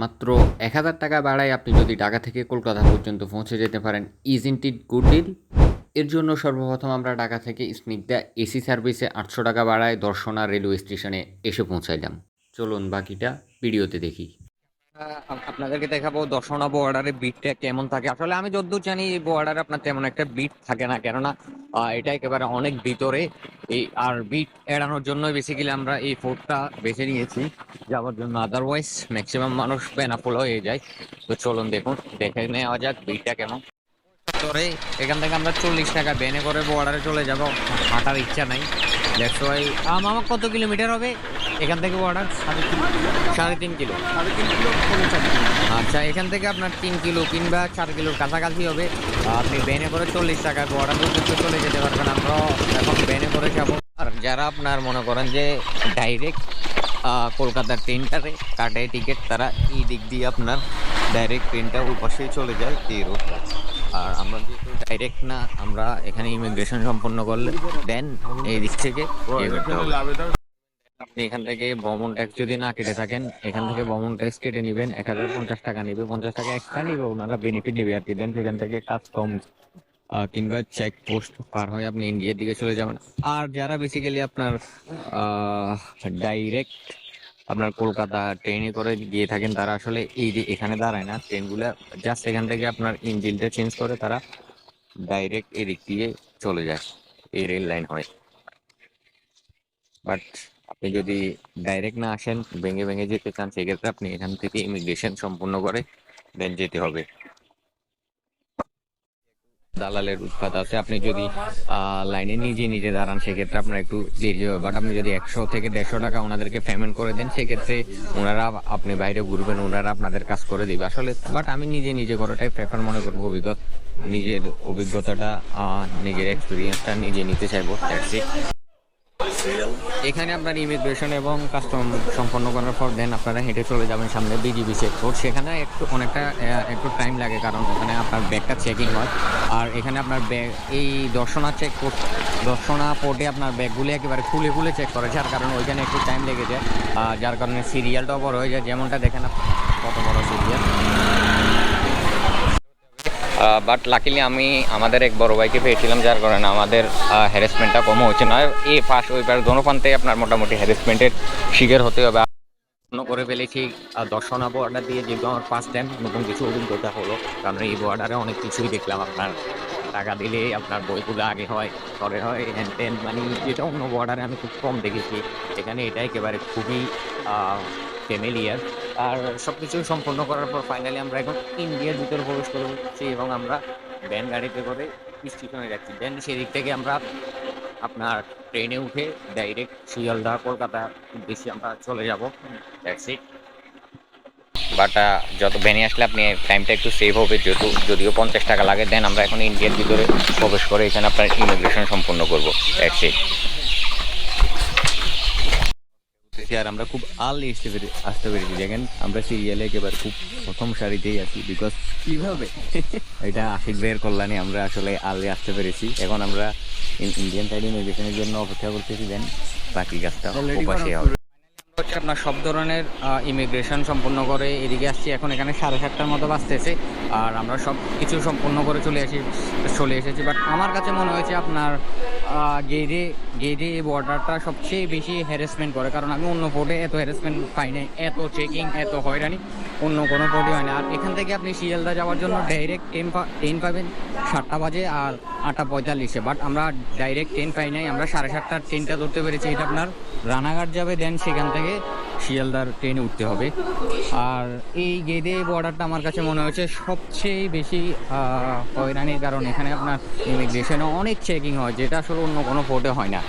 মাত্র এক হাজার টাকা বাড়ায় আপনি যদি ঢাকা থেকে কলকাতা পর্যন্ত পৌঁছে যেতে পারেন। ইজেন্ট ইট গুড ডিল এর জন্য সর্বপ্রথম আমরা ঢাকা থেকে স্নিগ্ধা এসি সার্ভিসে আটশো টাকা বাড়ায় দর্শনা রেলওয়ে স্টেশনে এসে পৌঁছাইলাম। চলুন বাকিটা ভিডিওতে দেখি। আপনাদেরকে দেখাবো দর্শনা বর্ডারের বিটটা কেমন থাকে। আসলে আমি যদ্দূর জানি এই বর্ডারে আপনার তেমন একটা বিট থাকে না, কেননা এটা একেবারে অনেক ভিতরে। এই, আর বিট এড়ানোর জন্য বেসিক্যালি আমরা এই ফোর্টটা বেছে নিয়েছি, যাওয়ার জন্য আদারওয়াইজ ম্যাক্সিমাম মানুষ বেনাফুল হয়ে যায়। তো চলুন দেখুন, দেখে নেওয়া যাক বিটটা কেমন। তোরে এখান থেকে আমরা চল্লিশ টাকা, বেনে করে বর্ডারে চলে যাব। হাঁটার ইচ্ছা নাই। দ্যাটস ওয়াই আমার কত কিলোমিটার হবে? এখান থেকে বর্ডার সাড়ে তিন সাড়ে তিন কিলো। আচ্ছা এখান থেকে আপনার তিন কিলো কিংবা চার কিলোর কাছাকাছি হবে। আপনি বেনে করে চল্লিশ টাকা বর্ডার পর্যন্ত চলে যেতে পারবেন। আমরা এখন বেনে করে যাব। আর যারা আপনার মনে করেন যে ডাইরেক্ট কলকাতার ট্রেনটারে কাটে টিকিট তারা এই দিক দিয়ে আপনার ডাইরেক্ট ট্রেনটা ওই পাশেই চলে যায় এই রোডটা আর আমরা যেহেতু ডাইরেক্ট না, আমরা এখানে ইমিগ্রেশন সম্পন্ন করলে দেন এই দিক থেকে ইয়ে আপনি এখান থেকে ভ্রমণ ট্যাক্স যদি না কেটে থাকেন, এখান থেকে ভ্রমণ ট্যাক্স কেটে নেবেন, এক হাজার পঞ্চাশ টাকা নেবে, পঞ্চাশ টাকা এক্সট্রা নিবে, ওনারা বেনিফিট নেবে আর কি। দেন সেখান থেকে কাস্টম কিংবা চেক পোস্ট পার হয়ে আপনি ইন্ডিয়ার দিকে চলে যাবেন। আর যারা বেসিক্যালি আপনার ডাইরেক্ট আপনার কলকাতা ট্রেনে করে গিয়ে থাকেন, তারা আসলে এই যে এখানে দাঁড়ায় না ট্রেনগুলো জাস্ট এখান থেকে আপনার ইঞ্জিনটা চেঞ্জ করে তারা ডাইরেক্ট এদিক দিয়ে চলে যায়, এই রেল লাইন হয়। বাট আপনি যদি ডাইরেক্ট না আসেন, ভেঙে ভেঙে যেতে চান, সেক্ষেত্রে আপনি এখান থেকে ইমিগ্রেশন সম্পূর্ণ করে দেন যেতে হবে। দালালের উৎপাত আছে। আপনি যদি লাইনে নিজে নিজে দাঁড়ান, সেক্ষেত্রে আপনার একটু দেরি হবে। বাট আপনি যদি একশো থেকে দেড়শো টাকা ওনাদেরকে পেমেন্ট করে দেন, সেক্ষেত্রে ওনারা আপনি বাইরে ঘুরবেন, ওনারা আপনাদের কাজ করে দিবে। আসলে বাট আমি নিজে নিজে করাটাই প্রেফার মনে করব। অভিজ্ঞতা, নিজের অভিজ্ঞতাটা নিজের এক্সপিরিয়েন্সটা নিজে নিতে চাইব। ইট এখানে আপনার ইমিগ্রেশন এবং কাস্টম সম্পন্ন করার পর দেন আপনারা হেঁটে চলে যাবেন সামনে বিজিবি চেক পোর্ট সেখানে একটু অনেকটা একটু টাইম লাগে কারণ ওখানে আপনার ব্যাগটা চেকিং হয়। আর এখানে আপনার ব্যাগ, এই দর্শনা চেক দর্শনা পোর্টে আপনার ব্যাগগুলি একেবারে খুলে খুলে চেক করে, যার কারণে ওইখানে একটু টাইম লেগে যায়। যার কারণে সিরিয়ালটাও বড় হয়ে যায়। যেমনটা দেখেন আপনি কত বড় সিরিয়াল বাট লাকিলি আমি আমাদের এক বড় ভাইকে পেয়েছিলাম, যার কারণে আমাদের হ্যারাসমেন্টটা কম হচ্ছে। না এই পাশ ওই পাশ দোনো প্রান্তে আপনার মোটামুটি হ্যারাসমেন্টের শিকার হতে হবে। করে ফেলেছি দর্শনা বর্ডার দিয়ে যেহেতু আমার ফার্স্ট টাইম নতুন কিছু অভিজ্ঞতা হলো, কারণ এই বর্ডারে অনেক কিছুই দেখলাম আপনার। টাকা দিলে আপনার বইগুলো আগে হয়, পরে হয় হ্যান ত্যান মানে যেটা অন্য বর্ডারে আমি খুব কম দেখেছি। এখানে এটা একেবারে খুবই ফ্যামিলিয়ার আর সব কিছু সম্পূর্ণ করার পর ফাইনালি আমরা এখন ইন্ডিয়ার ভিতরে প্রবেশ করছি এবং আমরা ভ্যান গাড়িতে করে স্টেশনে যাচ্ছি। দেন সেদিক থেকে আমরা আপনার ট্রেনে উঠে ডাইরেক্ট শিয়ালদা, কলকাতা বেশি আমরা চলে যাব। দ্যাটস ইট বাট যত ভ্যানে আসলে আপনি টাইমটা একটু সেভ হবে, যেহেতু যদিও পঞ্চাশ টাকা লাগে দেন আমরা এখন ইন্ডিয়ার ভিতরে প্রবেশ করে এখানে আপনার ইমিগ্রেশন সম্পূর্ণ করব। দ্যাটস ইট আর আমরা খুব আর্লি আসতে পেরে আসতে পেরেছি। দেখেন আমরা সিরিয়ালে একেবারে খুব প্রথম সারিতেই আছি বিকজ কীভাবে? এটা আশিক ভাইয়ের কল্যাণে আমরা আসলে আর্লি আসতে পেরেছি। এখন আমরা ইন্ডিয়ান সাইড ইমিগ্রেশনের জন্য অপেক্ষা করতেছি দেন বাকি কাজটা ওপাশে হবে। হচ্ছে আপনার সব ধরনের ইমিগ্রেশন সম্পূর্ণ করে এদিকে আসছি। এখন এখানে সাড়ে সাতটার মতো বাজতেছে আর আমরা সব কিছু সম্পূর্ণ করে চলে আসি, চলে এসেছি। বাট আমার কাছে মনে হয়েছে আপনার গেদে গেদে এই বর্ডারটা সবচেয়ে বেশি হ্যারাসমেন্ট করে। কারণ আমি অন্য পোর্টে এত হ্যারাসমেন্ট পাই নাই, এত চেকিং এত হয়রানি, অন্য কোনো পোর্টে হয় না। আর এখান থেকে আপনি শিয়ালদা যাওয়ার জন্য ডাইরেক্ট ট্রেন ট্রেন পাবেন, সাতটা বাজে আর আটটা পঁয়তাল্লিশে। বাট আমরা ডাইরেক্ট ট্রেন পাই নাই, আমরা সাড়ে সাতটার ট্রেনটা ধরতে পেরেছি। এটা আপনার রানাঘাট যাবে দেন সেখান থেকে শিয়ালদার ট্রেনে উঠতে হবে। আর এই গেদে বর্ডারটা আমার কাছে মনে হয়েছে সবচেয়ে বেশি হয়রানির কারণ। এখানে আপনার ইমিগ্রেশনে অনেক চেকিং হয়, যেটা আসলে অন্য কোনো ফোর্টে হয় না।